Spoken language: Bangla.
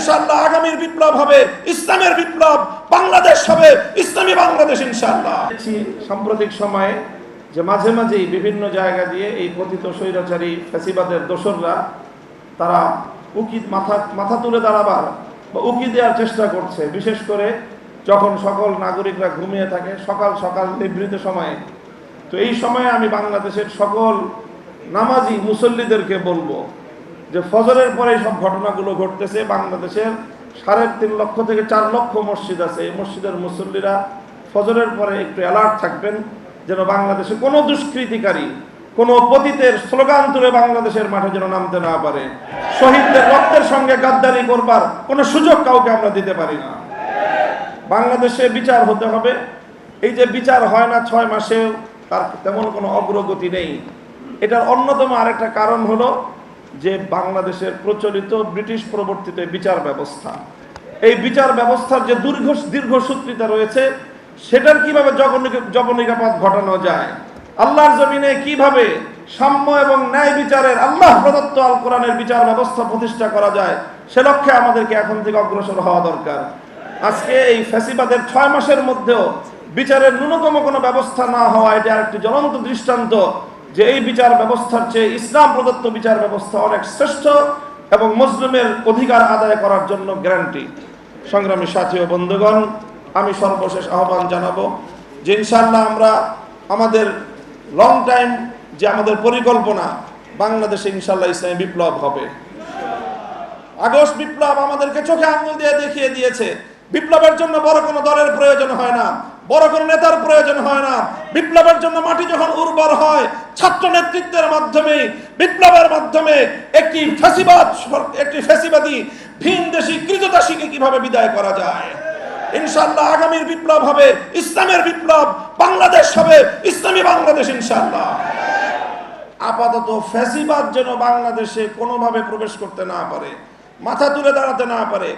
ইনশাআল্লাহ আগামীর বিপ্লব হবে, ইসলামের বিপ্লব, বাংলাদেশ হবে, ইসলামী বাংলাদেশ ইনশাআল্লাহ। দেখছি সাম্প্রতিক সময়ে যে মাঝে মাঝেই বিভিন্ন জায়গা দিয়ে এই কথিত স্বৈরাচারী ফ্যাসিবাদের দোসররা তারা উকি মাথা মাথা তুলে দাঁড়াবার বা উকি দেওয়ার চেষ্টা করছে। বিশেষ করে যখন সকল নাগরিকরা ঘুমিয়ে থাকে, সকাল সকাল নিভৃত সময়ে। তো এই সময়ে আমি বাংলাদেশের সকল নামাজি মুসল্লিদেরকে বলব যে ফজরের পরে সব ঘটনাগুলো ঘটতেছে, বাংলাদেশের সাড়ে তিন লক্ষ থেকে চার লক্ষ মসজিদ আছে। এই মসজিদের মুসল্লিরা ফজরের পরে একটু অ্যালার্ট থাকবেন যেন বাংলাদেশে কোনো দুষ্কৃতিকারী, কোনো পতিতের স্লোগান তুলে বাংলাদেশের মাঠে যেন নামতে না পারে। শহীদদের রক্তের সঙ্গে গাদ্দারি করবার কোনো সুযোগ কাউকে আমরা দিতে পারি না। বাংলাদেশে বিচার হতে হবে। এই যে বিচার হয় না ছয় মাসেও, তার তেমন কোনো অগ্রগতি নেই। এটার অন্যতম আরেকটা কারণ হলো যে বাংলাদেশের প্রচলিত ব্রিটিশ প্রবর্তিত বিচার ব্যবস্থা। এই বিচার ব্যবস্থার যে দীর্ঘ দীর্ঘসূত্রিতা রয়েছে, সেটার কীভাবে জবনিকা- জবনিকাপাত ঘটানো যায়? আল্লাহর জমিনে কীভাবে সাম্য এবং ন্যায় বিচারের আল্লাহ প্রদত্ত আল কোরআনের বিচার ব্যবস্থা প্রতিষ্ঠা করা যায়, সে লক্ষ্যে আমাদেরকে এখন থেকে অগ্রসর হওয়া দরকার। আজকে এই ফ্যাসিবাদের ছয় মাসের মধ্যেও বিচারের ন্যূনতম কোনো ব্যবস্থা না হওয়া, এটা আরেকটি জ্বলন্ত দৃষ্টান্ত। যে এই বিচার ব্যবস্থার চেয়ে ইসলাম প্রদত্ত বিচার ব্যবস্থা অনেক শ্রেষ্ঠ এবং মুসলিমের অধিকার আদায় করার জন্য গ্যারান্টি। সংগ্রামী সাথী ও বন্ধুগণ, আমি সর্বশেষ আহ্বান জানাব যে ইনশাল্লাহ আমরা আমাদের লং টাইম যে আমাদের পরিকল্পনা, বাংলাদেশে ইনশাল্লাহ ইসলামী বিপ্লব হবে। আগস্ট বিপ্লব আমাদেরকে চোখে আঙুল দিয়ে দেখিয়ে দিয়েছে। বিপ্লবের জন্য বড় কোনো দলের প্রয়োজন হয় না, বড় কোনো নেতার প্রয়োজন হয় না। বিপ্লবের জন্য মাটি যখন উর্বর হয়, ছাত্র নেতৃত্বের মাধ্যমে, বিপ্লবের মাধ্যমে একটি ফ্যাসিবাদ, একটি ফ্যাসিবাদী, ভিন দেশি কৃতদাসীকে কীভাবে বিদায় করা যায়? ইনশাআল্লাহ আগামীর বিপ্লব হবে ইসলামের বিপ্লব, বাংলাদেশ হবে ইসলামী বাংলাদেশ ইনশাআল্লাহ। আপাতত ফ্যাসিবাদ যেন বাংলাদেশে কোনোভাবে প্রবেশ করতে না পারে, মাথা তুলে দাঁড়াতে না পারে